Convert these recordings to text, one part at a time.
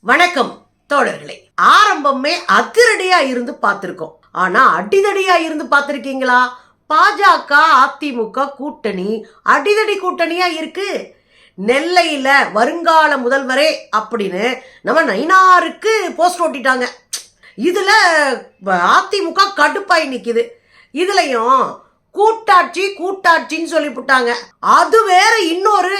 வணக்கம் தோழர்களே. ஆரம்பமே அதிரடியா இருந்து பார்த்திருக்கோம். ஆனா அடிதடியா இருந்து பார்த்திருக்கீங்களா? பாஜக அதிமுக கூட்டணி அடிதடி கூட்டணியா இருக்கு. நெல்லையில வருங்கால முதல்வரே அப்படின்னு நம்ம நைனாருக்கு போஸ்ட் ஓட்டிட்டாங்க இதுல அதிமுக கடுப்பாய் நிக்குது. இதுலயும் கூட்டாட்சி கூட்டாட்சின்னு சொல்லிவிட்டாங்க அது வேற இன்னொரு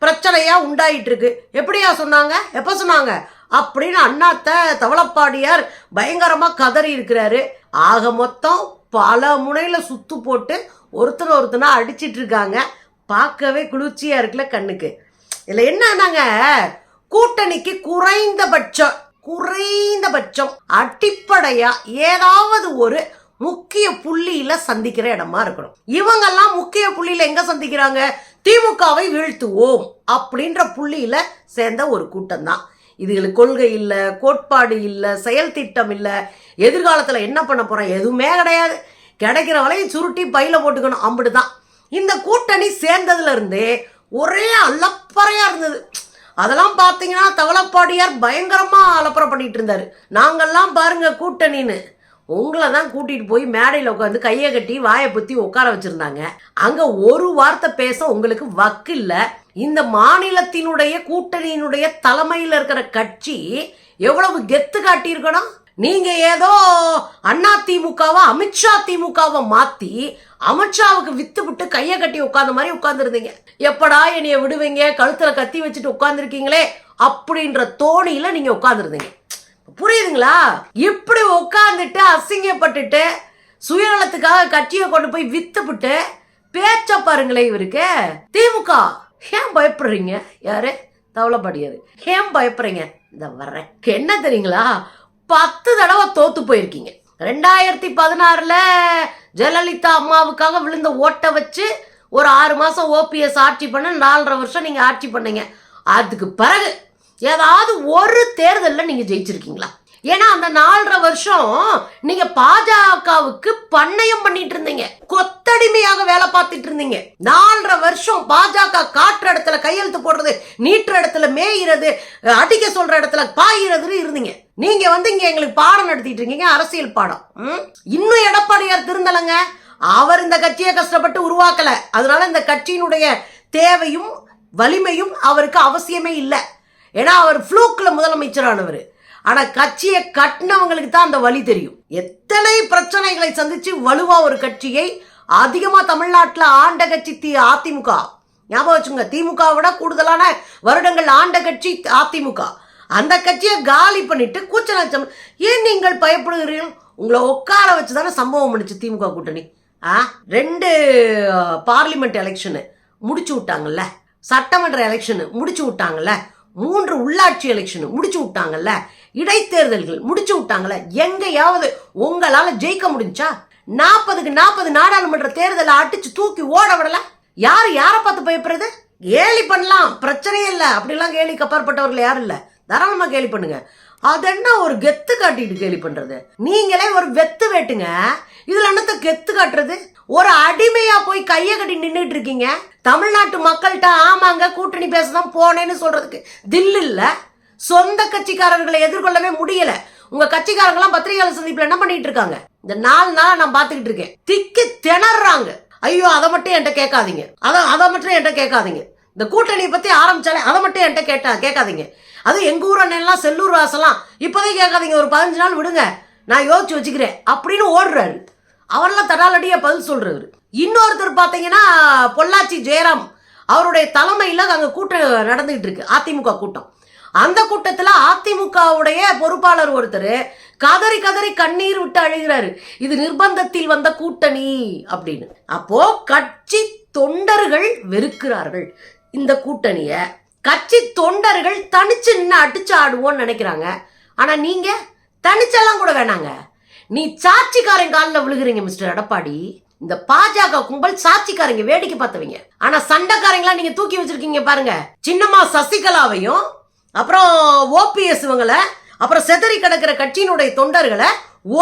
பிரச்சனையா உண்டாயிட்டு இருக்கு எப்படியா சொன்னாங்க? எப்ப சொன்னாங்க? அப்படின்னு அண்ணாத்த தவளப்பாடியார் பயங்கரமா கதறி இருக்கிறாரு. ஆக மொத்தம் பல முனையில சுத்து போட்டு ஒருத்தர் ஒருத்தனா அடிச்சிட்டு இருக்காங்க. பார்க்கவே குளிர்ச்சியா இருக்குல்ல கண்ணுக்கு. இதுல என்னன்னாங்க கூட்டணிக்கு குறைந்தபட்சம் குறைந்தபட்சம் அடிப்படையா ஏதாவது ஒரு முக்கிய புள்ளியில சந்திக்கிற இடமா இருக்கணும். இவங்கெல்லாம் முக்கிய புள்ளியில எங்க சந்திக்கிறாங்க? திமுகவை வீழ்த்துவோம் அப்படின்ற புள்ளியில சேர்ந்த ஒரு கூட்டம் தான் இதுகளுக்கு கொள்கை இல்லை கோட்பாடு இல்லை செயல் திட்டம் இல்லை. எதிர்காலத்தில் என்ன பண்ண போறோம்? எதுவுமே கிடையாது. கிடைக்கிற வலையை சுருட்டி பையில போட்டுக்கணும். அம்பிடுதான் இந்த கூட்டணி சேர்ந்ததுல இருந்தே ஒரே அலப்பறையா இருந்தது. அதெல்லாம் பார்த்தீங்கன்னா தவளப்பாடியார் பயங்கரமாக அலப்பறை பண்ணிட்டு இருந்தார். நாங்கெல்லாம் பாருங்க கூட்டணின்னு. உங்களை தான் கூட்டிட்டு போய் மேடையில் உட்காந்து கையை கட்டி வாயை பற்றி உட்கார வச்சுருந்தாங்க. அங்கே ஒரு வார்த்தை பேச உங்களுக்கு வக்கு இல்லை. இந்த மாநிலத்தினுடைய கூட்டணியினுடைய தலைமையில் இருக்கிற கட்சி எவ்வளவு கெத்து காட்டியிருக்கணும்? நீங்க ஏதோ அண்ணா திமுகவை அமித்ஷா திமுகவை மாத்தி அமித்ஷாவுக்கு வித்து விட்டு கையை கட்டி உட்கார்ந்த மாதிரி உட்கார்ந்துருந்தீங்க. எப்படா என்னைய விடுவீங்க? கழுத்துல கத்தி வச்சுட்டு உட்கார்ந்துருக்கீங்களே அப்படின்ற தோணியில நீங்க உட்கார்ந்துருந்தீங்க. புரியுதுங்களா? இப்படி உட்காந்துட்டு அசிங்கப்பட்டுட்டு சுயநலத்துக்காக கட்சியை கொண்டு போய் வித்துவிட்டு பேச்ச பாருங்களேன் இவருக்கு. திமுக ஏன் பயப்படுறீங்க? யாரு? தவளப்படியாரு. ஏன் பயப்படுறீங்க? இந்த வரக்கு என்ன தெரியுங்களா? பத்து தடவை தோத்து போயிருக்கீங்க. ரெண்டாயிரத்தி பதினாறுல ஜெயலலிதா அம்மாவுக்காக விழுந்த ஓட்டை வச்சு ஒரு ஆறு மாசம் ஓபிஎஸ் ஆட்சி பண்ண நாலரை வருஷம் நீங்க ஆட்சி பண்ணீங்க. அதுக்கு பிறகு ஏதாவது ஒரு தேர்தலில் நீங்கள் ஜெயிச்சிருக்கீங்களா? ஏன்னா அந்த நாலரை வருஷம் நீங்க பாஜகவுக்கு பண்ணையம் பண்ணிட்டு இருந்தீங்க. கொத்தடிமையாக வேலை பார்த்துட்டு இருந்தீங்க. நாலரை வருஷம் பாஜக காட்டுற இடத்துல கையெழுத்து போடுறது நீட்டுற இடத்துல மேயிறது அடிக்க சொல்ற இடத்துல பாயிறதுன்னு இருந்தீங்க. நீங்க வந்து இங்க எங்களுக்கு பாடம் நடத்திட்டு இருக்கீங்க அரசியல் பாடம். இன்னும் எடப்பாடியார் திருந்தலைங்க. அவர் இந்த கட்சியை கஷ்டப்பட்டு உருவாக்கல. அதனால இந்த கட்சியினுடைய தேவையும் வலிமையும் அவருக்கு அவசியமே இல்லை. ஏன்னா அவர் ஃப்ளூக்கில் முதலமைச்சரானவர். ஆனால் கட்சியை கட்டினவங்களுக்கு தான் அந்த வழி தெரியும். எத்தனை பிரச்சனைகளை சந்தித்து வலுவாக ஒரு கட்சியை அதிகமாக தமிழ்நாட்டில் ஆண்ட கட்சி தி அதிமுக. ஞாபகம் வச்சுங்க திமுக விட கூடுதலான வருடங்கள் ஆண்ட கட்சி அதிமுக. அந்த கட்சியை காலி பண்ணிட்டு கூச்சலாச்சம் ஏன் நீங்கள் பயப்படுகிறீர்கள்? உங்களை உட்கார வச்சு தானே சம்பவம் பண்ணுச்சு திமுக கூட்டணி. ஆ? ரெண்டு பார்லிமெண்ட் எலெக்ஷனு முடிச்சு விட்டாங்கல்ல? சட்டமன்ற எலெக்ஷனு முடிச்சு விட்டாங்கல்ல? மூன்று உள்ளாட்சி எலெக்ஷன் முடிச்சு விட்டாங்கல்ல? இடைத்தேர்தல்கள் முடிச்சு விட்டாங்கல்ல எங்கேயாவது உங்களால ஜெயிக்க முடிஞ்சா? நாற்பதுக்கு நாற்பது நாடாளுமன்ற தேர்தலை அடிச்சு தூக்கி ஓட விடல? யாரு யாரை பார்த்து பயப்படுறது கேலி பண்ணலாம் பிரச்சனையே இல்லை. அப்படிலாம் கேலி கப்பாற்பட்டவர்கள் யாரும் இல்லை. தாராளமாக கேலி பண்ணுங்க. அது என்ன ஒரு கெத்து காட்டிட்டு கேலி பண்றது? நீங்களே ஒரு வெத்து வேட்டுங்க. இதுல என்னத்த கெத்து காட்டுறது? ஒரு அடிமையா போய் கைய கட்டி நின்றுட்டு இருக்கீங்க? தமிழ்நாட்டு மக்கள்கிட்ட ஆமாங்க கூட்டணி பேசதான் போனேன்னு சொல்றதுக்கு தில் இல்ல. சொந்த கட்சிக்காரர்களை எதிர்கொள்ளவே முடியல. உங்க கட்சிக்காரங்களாம் பத்திரிகையாளர் சந்திப்புல என்ன பண்ணிட்டு இருக்காங்க? இந்த நாலு நாளா நான் பாத்துக்கிட்டு இருக்கேன். திக்கி திணறாங்க. ஐயோ அதை மட்டும் என்கிட்ட கேட்காதீங்க. அதை அதை மட்டும் என்கிட்ட கேட்காதீங்க. இந்த கூட்டணியை பத்தி ஆரம்பிச்சாலே அதை மட்டும் என்கிட்ட கேட்டா கேட்காதீங்க. அது எங்க ஊர் அண்ணெல்லாம் செல்லூர் வாசலாம் இப்போதே கேட்காதீங்க. ஒரு பதினஞ்சு நாள் விடுங்க. நான் யோசிச்சு வச்சுக்கிறேன். அப்படின்னு ஓடுறாரு. அவரெல்லாம் தடாலடியாக பதில் சொல்கிறவர் இன்னொருத்தர் பார்த்தீங்கன்னா பொள்ளாச்சி ஜெயராம் அவருடைய தலைமையில் அங்கே கூட்டம் நடந்துகிட்டு இருக்கு அதிமுக கூட்டம். அந்த கூட்டத்தில் அதிமுகவுடைய பொறுப்பாளர் ஒருத்தர் கதறி கதறி கண்ணீர் விட்டு அழுகிறாரு. இது நிர்பந்தத்தில் வந்த கூட்டணி அப்படின்னு. அப்போ கட்சி தொண்டர்கள் வெறுக்கிறார்கள். இந்த கூட்டணிய கட்சி தொண்டர்கள் தனிச்சு நின்று அடிச்சு ஆடுவோம்னு நினைக்கிறாங்க. ஆனா நீங்க தனிச்செல்லாம் கூட வேணாங்க. நீ சாட்சிக்காரன் காலில் விழுகிறீங்க மிஸ்டர் எடப்பாடி. இந்த பாஜக கும்பல் சாட்சிக்காரங்க வேடிக்கை பார்த்தவங்க. ஆனா சண்டைக்காரங்களா நீங்க தூக்கி வச்சிருக்கீங்க பாருங்க. சின்னம்மா சசிகலாவையும் அப்புறம் ஓபிஎஸ் இவங்களை அப்புறம் செதறி கிடக்கிற கட்சியினுடைய தொண்டர்களை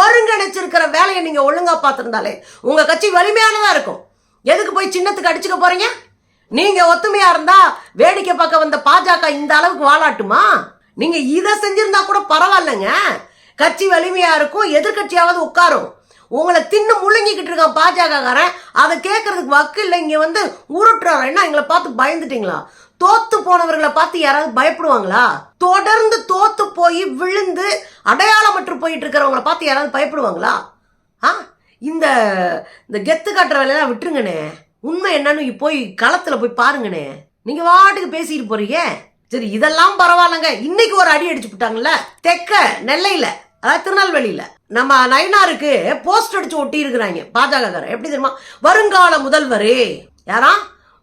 ஒருங்கிணைச்சிருக்கிற வேலையை நீங்க ஒழுங்கா பார்த்துருந்தாலே உங்க கட்சி வலிமையானதா இருக்கும். எதுக்கு போய் சின்னத்துக்கு அடிச்சுக்க போறீங்க? நீங்க ஒத்துமையா இருந்தா வேடிக்கை பார்க்க வந்த பாஜக இந்த அளவுக்கு வாழாட்டுமா? நீங்க இதை செஞ்சிருந்தா கூட பரவாயில்லைங்க. கட்சி வலிமையா இருக்கும் எதிர்கட்சியாவது உட்காரும். உங்களை தின்னு முழுங்கிக்கிட்டு இருக்கான் பாஜகக்காரன் அதை கேட்கறதுக்கு வக்கு இல்லை இங்க வந்து உருட்டுறாரு என்ன எங்களை பார்த்து பயந்துட்டீங்களா? தோத்து போனவர்களை பார்த்து யாராவது பயப்படுவாங்களா? தொடர்ந்து தோத்து போய் விழுந்து அடையாளமற்று போயிட்டு இருக்கிறவங்கள பார்த்து யாராவது பயப்படுவாங்களா? ஆ? இந்த இந்த கெத்து காட்டுற வேலையெல்லாம் விட்டுருங்கண்ணே. உண்மை என்னன்னு போய் களத்தில் போய் பாருங்கண்ணே. நீங்கள் வாட்டுக்கு பேசிட்டு போறீங்க? சரி இதெல்லாம் பரவாயில்லங்க. இன்னைக்கு ஒரு அடி அடிச்சு விட்டாங்கல்ல? தெக்க நெல்லையில. அதாவது நம்ம நயனாருக்கு போஸ்ட் அடிச்சு ஒட்டி இருக்கிறாங்க பாஜகக்காரர் எப்படி தெரியுமா? வருங்கால முதல்வரே. யாரா?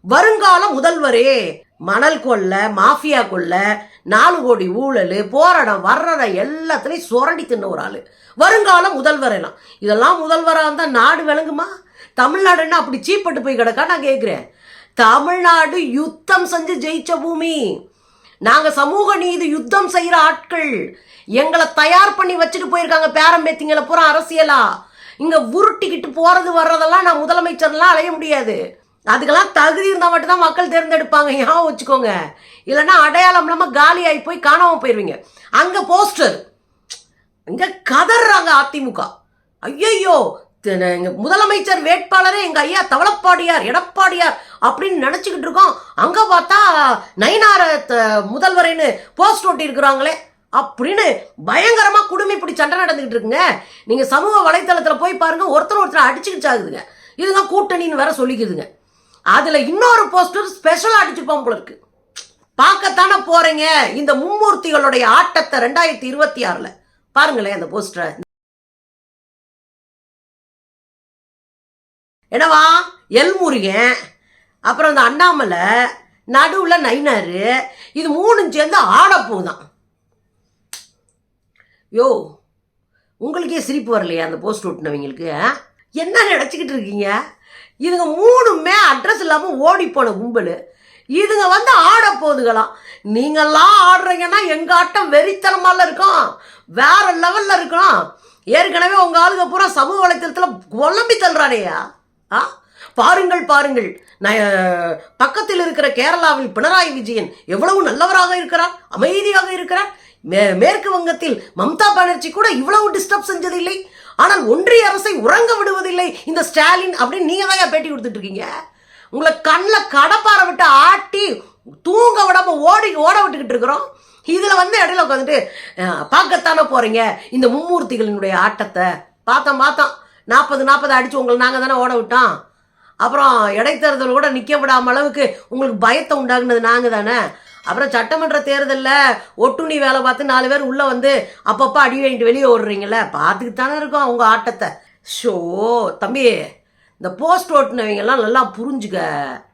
வருங்கால முதல்வரே. மணல் கொள்ள மாஃபியா கொள்ள நாலு கோடி ஊழல் போராடம் வர்றத எல்லாத்துலேயும் சுரண்டி தின்ன ஒரு ஆள். வருங்கால முதல்வர் எல்லாம் இதெல்லாம் முதல்வராக இருந்தால் நாடு விளங்குமா? தமிழ்நாடுன்னா அப்படி சீப்பட்டு போய் கிடக்கா நான் கேட்குறேன் தமிழ்நாடு யுத்தம் செஞ்சு ஜெயிச்ச பூமி. நாங்க சமூக நீதி யுத்தம் செய்யற ஆட்கள். எங்களை தயார் பண்ணி வச்சுட்டு போயிருக்காங்க பேரம்பேத்திங்களை பூரா அரசியலா. இங்க உருட்டிக்கிட்டு போறது வர்றதெல்லாம் நான் முதலமைச்சர்லாம் அலைய முடியாது. அதுக்கெல்லாம் தகுதி இருந்தால் மட்டும்தான் மக்கள் தேர்ந்தெடுப்பாங்க. ஞாபகம் வச்சுக்கோங்க. இல்லைன்னா அடையாளம் இல்லாமல் காலியாகி போய் காணாம போயிடுவீங்க அங்க போஸ்டர். இங்க கதறாங்க அதிமுக. ஐயையோ முதலமைச்சர் வேட்பாளரே எங்க ஐயா தவளப்பாடியார் எடப்பாடியார் அப்படின்னு நினைச்சுக்கிட்டு இருக்கோம். அங்க பார்த்தா நயனார முதல்வரைன்னு போஸ்ட் ஒட்டி இருக்கிறாங்களே அப்படின்னு பயங்கரமா குடுமி இப்படி சண்டை நடந்துகிட்டு இருக்குங்க. நீங்க சமூக வலைத்தளத்துல போய் பாருங்க ஒருத்தர் ஒருத்தர் அடிச்சுக்கிச்சாகுதுங்க இதுதான் கூட்டணின்னு வேற சொல்லிக்குதுங்க. அதுல இன்னொரு போஸ்டர் ஸ்பெஷல் அடிச்சிருப்பான் போல இருக்கு. பார்க்கத்தானே போறீங்க. இந்த மும்மூர்த்திகளுடைய ஆட்டத்தை ரெண்டாயிரத்தி இருபத்தி ஆறுல. பாருங்களேன் அந்த போஸ்டரை. என்னவா? எல்முருகன் அப்புறம் இந்த அண்ணாமலை நடுவில் நைனாரு இது மூணும் சேர்ந்து ஆடப்போகுதான். யோ உங்களுக்கே சிரிப்பு வரலையா அந்த போஸ்ட் ஒட்டினவங்களுக்கு? என்ன நினச்சிக்கிட்டு இருக்கீங்க? இதுங்க மூணுமே அட்ரஸ் இல்லாமல் ஓடி போன கும்பல். இதுங்க வந்து ஆட போகுதுகளாம் நீங்கள்லாம் ஆடுறீங்கன்னா எங்கள் ஆட்டம் வெறித்தனமால இருக்கும். வேற லெவலில் இருக்கணும் ஏற்கனவே உங்கள் ஆளுங்க பூரா சமூக வலைத்தளத்தில் குழம்பி தள்ளுறானேயா? ஆ? பாருங்கள் பாருங்கள். பக்கத்தில் இருக்கிற கேரளாவில் பினராயி விஜயன் எவ்வளவு நல்லவராக இருக்கிறார் அமைதியாக இருக்கிறார். மே- மேற்கு வங்கத்தில் மம்தா பானர்ஜி கூட இவ்வளவு டிஸ்டர்ப் செஞ்சதில்லை. ஆனால் ஒன்றிய அரசை உறங்க விடுவதில்லை. இந்த ஸ்டாலின் அப்படின்னு நீங்க தான் பேட்டி கொடுத்துட்டு இருக்கீங்க? உங்களை கண்ணில் கடப்பாரை விட்டு ஆட்டி தூங்க விடாம ஓடி ஓட விட்டுக்கிட்டு இருக்கிறோம். இதுல வந்து இடையில உட்காந்துட்டு பார்க்கத்தானே போறீங்க? இந்த மும்மூர்த்திகளினுடைய ஆட்டத்தை பார்த்தோம் பார்த்தோம் நாற்பது நாற்பது அடிச்சு உங்களை நாங்க தானே ஓட விட்டோம். அப்புறம் இடைத்தேர்தல் கூட நிற்க விடாம அளவுக்கு உங்களுக்கு பயத்தை உண்டாக்குனது நாங்கள் தானே. அப்புறம் சட்டமன்ற தேர்தலில் ஒட்டுணி வேலை பார்த்து நாலு பேர் உள்ளே வந்து அப்பப்போ அடி வாங்கிட்டு வெளியே ஓடுறீங்கள பார்த்துக்கிட்டு தானே இருக்கும் அவங்க ஆட்டத்தை. ஷோ தம்பி இந்த போஸ்ட் ஓட்டுனவங்கெல்லாம் நல்லா புரிஞ்சுக்க.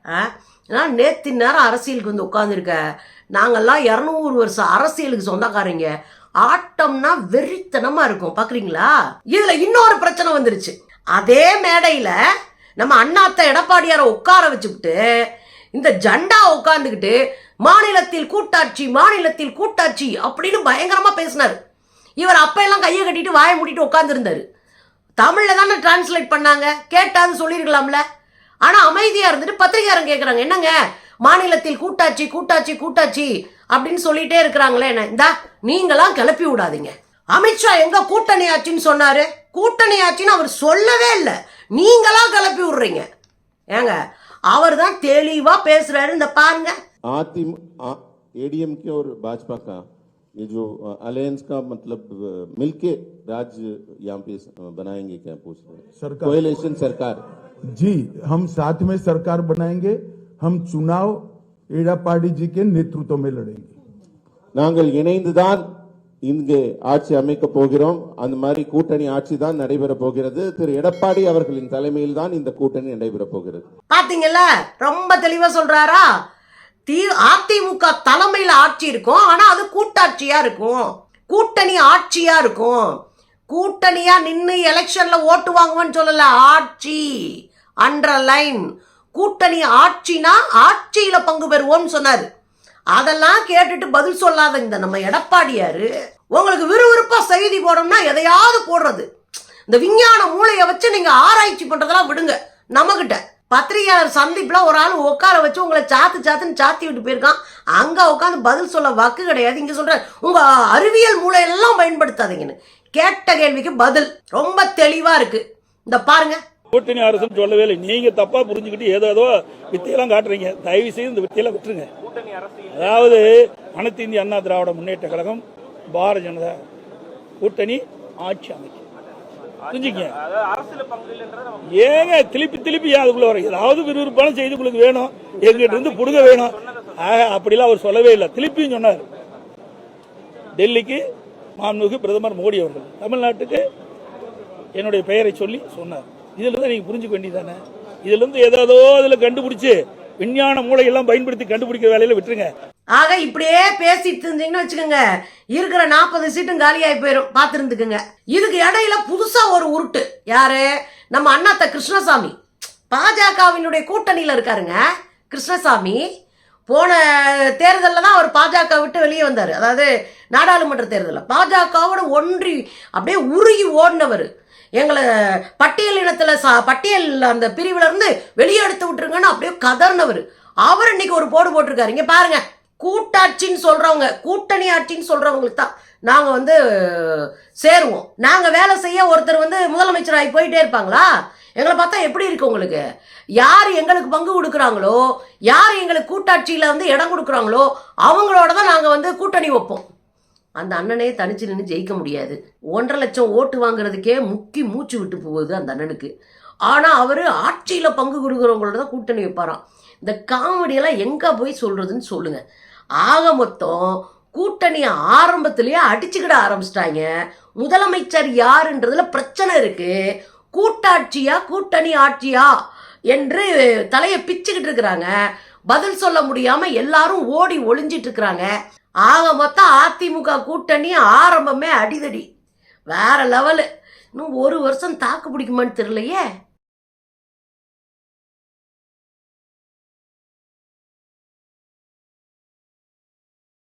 ஆ? நேற்று நேரம் அரசியலுக்கு வந்து உட்காந்துருக்க நாங்கள்லாம் இரநூறு வருஷம் அரசியலுக்கு சொந்தக்காரங்க. ஆட்டம்னா வெறித்தனமா இருக்கும். பாக்குறீங்களா? இதுல இன்னொரு பிரச்சனை வந்துருச்சு. அதே மேடையில நம்ம அண்ணாத்த எடப்பாடியாரை உட்கார வச்சுக்கிட்டு இந்த ஜண்டா உட்காந்துக்கிட்டு மாநிலத்தில் கூட்டாட்சி மாநிலத்தில் கூட்டாட்சி அப்படின்னு பயங்கரமா பேசினார். இவர் அப்ப எல்லாம் கையை கட்டிட்டு வாயை மூடிட்டு உட்காந்துருந்தாரு தமிழில் தானே டிரான்ஸ்லேட் பண்ணாங்க? கேட்டாது சொல்லியிருக்கலாம்ல ஆனால் அமைதியாக இருந்துட்டு பத்திரிகாரன் கேட்குறாங்க என்னங்க? மாநிலத்தில் கூட்டாட்சி கூட்டாட்சி கூட்டாட்சி. அப்படின்னு சொல்லிட்டே இருக்கிறாங்களே என்ன இந்தா நீங்களாம் கிளப்பி விடாதீங்க அமித்ஷா எங்க கூட்டணி ஆட்சின்னு சொன்னாரு கூட்டணி ஆட்சின்னு அவர் சொல்லவே இல்லை நீங்களா கிளப்பி விடுறீங்க ஏங்க அவர் தான் தெளிவா பேசுறாரு இந்த பாருங்க आतिम एडीएम के और भाजपा का ये जो अलायंस का मतलब अ, मिलके राज्य यहाँ पे अ, बनाएंगे क्या पूछ रहे हैं सरकार कोएलेशन सरकार जी हम साथ में सरकार बनाएंगे हम चुनाव एड़ापाड़ी जी के नेतृत्व में लड़ेंगे நாங்கள் இணைந்துதான் இங்கு ஆட்சி அமைக்க போகிறோம் அந்த மாதிரி கூட்டணி ஆட்சி தான் நடைபெற போகிறது திரு எடப்பாடி அவர்களின் தலைமையில் தான் இந்த கூட்டணி நடைபெற போகிறது பாத்தீங்கல்ல ரொம்ப தெளிவா சொல்றாரா தி அதிமுக தலைமையில ஆட்சி இருக்கும் ஆனா அது கூட்டாட்சியா இருக்கும் கூட்டணி ஆட்சியா இருக்கும் கூட்டணியா நின்னு எலெக்ஷன்ல ஓட்டு வாங்குவேன்னு சொல்லல ஆட்சி அண்டர்லைன் கூட்டணி ஆட்சினா ஆட்சியில பங்கு பெறுவோம்னு சொன்னாரு. அதெல்லாம் கேட்டுட்டு பதில் சொல்லாத இந்த நம்ம எடப்பாடியாரு உங்களுக்கு விறுவிறுப்பா செய்தி போடணும்னா எதையாவது போடுறது. இந்த விஞ்ஞான மூளையை வச்சு நீங்க ஆராய்ச்சி பண்றதெல்லாம் விடுங்க. நம்மகிட்ட பத்திரிகையாளர் சந்திப்புல ஒரு ஆள் உட்கார வச்சு உங்களை சாத்து சாத்துன்னு சாத்தி விட்டு போயிருக்கான். அங்க உட்காந்து பதில் சொல்ல வாக்கு கிடையாது. இங்க சொல்ற உங்க அறிவியல் மூளையெல்லாம் பயன்படுத்தாதீங்கன்னு கேட்ட கேள்விக்கு பதில் ரொம்ப தெளிவா இருக்கு. இந்த பாருங்க. கூட்டணி அரசுன்னு சொல்லவே இல்லை. நீங்க தப்பா புரிஞ்சுக்கிட்டு ஏதோ ஏதோ வித்தையெல்லாம் காட்டுறீங்க. தயவு செய்து இந்த வித்தையெல்லாம் விட்டுருங்க. அதாவது அனைத்து இந்திய அண்ணா திராவிட முன்னேற்ற கழகம் பாரதிய ஜனதா கூட்டணி ஆட்சி அமைக்கும். புரிஞ்சுங்க ஏங்க திருப்பி திருப்பி அதுக்குள்ள வர ஏதாவது விறுவிறுப்பான செய்தி உங்களுக்கு வேணும். எங்கிட்ட இருந்து புடுங்க வேணும். ஆக, அப்படிலாம் அவர் சொல்லவே இல்லை. திருப்பியும் சொன்னார். டெல்லிக்கு மாண்புமிகு பிரதமர் மோடி அவர்கள். தமிழ்நாட்டுக்கு என்னுடைய பெயரை சொல்லி சொன்னார். இதுல இருந்து நீங்க புரிஞ்சுக்க வேண்டியதானே இதுல இருந்து ஏதோ அதுல கண்டுபிடிச்சு விஞ்ஞான மூளையெல்லாம் பயன்படுத்தி கண்டுபிடிக்கிற வேலையில விட்டுருங்க. ஆக இப்படியே பேசிட்டு இருந்தீங்கன்னு வச்சுக்கோங்க. இருக்கிற நாற்பது சீட்டும் காலியாகி போயிடும் பார்த்துருந்துக்குங்க. இதுக்கு இடையில புதுசா ஒரு உருட்டு. யாரு? நம்ம அண்ணாத்த கிருஷ்ணசாமி. பாஜகவினுடைய கூட்டணியில் இருக்காருங்க. கிருஷ்ணசாமி. போன தேர்தலில் தான் அவர் பாஜக விட்டு வெளியே வந்தார். அதாவது நாடாளுமன்ற தேர்தலில். பாஜகவோட ஒன்றி அப்படியே உருகி ஓடினவர். எங்களை பட்டியல் இனத்துல சா பட்டியல் அந்த பிரிவிலேருந்து வெளியே எடுத்து விட்டுருங்கன்னு அப்படியே கதர்னவர். அவர் இன்னைக்கு ஒரு போடு போட்டிருக்காரு. இங்கே பாருங்க கூட்டாட்சின்னு சொல்கிறவங்க கூட்டணி ஆட்சின்னு சொல்கிறவங்களுக்கு தான் நாங்கள் வந்து சேருவோம். நாங்கள் வேலை செய்ய ஒருத்தர் வந்து முதலமைச்சராகி போயிட்டே இருப்பாங்களா? எங்களை பார்த்தா எப்படி இருக்கு உங்களுக்கு? யார் எங்களுக்கு பங்கு கொடுக்குறாங்களோ யார் எங்களுக்கு கூட்டாட்சியில் வந்து இடம் கொடுக்குறாங்களோ அவங்களோட தான் நாங்கள் வந்து கூட்டணி வைப்போம். அந்த அண்ணனே தனிச்சு நின்று ஜெயிக்க முடியாது. ஒன்றரை லட்சம் ஓட்டு வாங்குறதுக்கே முக்கி மூச்சு விட்டு போகுது அந்த அண்ணனுக்கு. ஆனால் அவர் ஆட்சியில் பங்கு கொடுக்குறவங்களோட தான் கூட்டணி வைப்பாராம். இந்த காமெடியெல்லாம் எங்கே போய் சொல்கிறதுன்னு சொல்லுங்கள் ஆக மொத்தம் கூட்டணி ஆரம்பத்திலேயே அடிச்சுக்கிட ஆரம்பிச்சிட்டாங்க. முதலமைச்சர் யாருன்றதுல பிரச்சனை இருக்கு. கூட்டாட்சியா கூட்டணி ஆட்சியா என்று தலையை பிச்சுக்கிட்டு இருக்கிறாங்க. பதில் சொல்ல முடியாம எல்லாரும் ஓடி ஒளிஞ்சிட்டு இருக்கிறாங்க. ஆக மொத்தம் அதிமுக கூட்டணி ஆரம்பமே அடிதடி. வேற லெவலு. இன்னும் ஒரு வருஷம் தாக்கு பிடிக்குமான்னு தெரியலையே.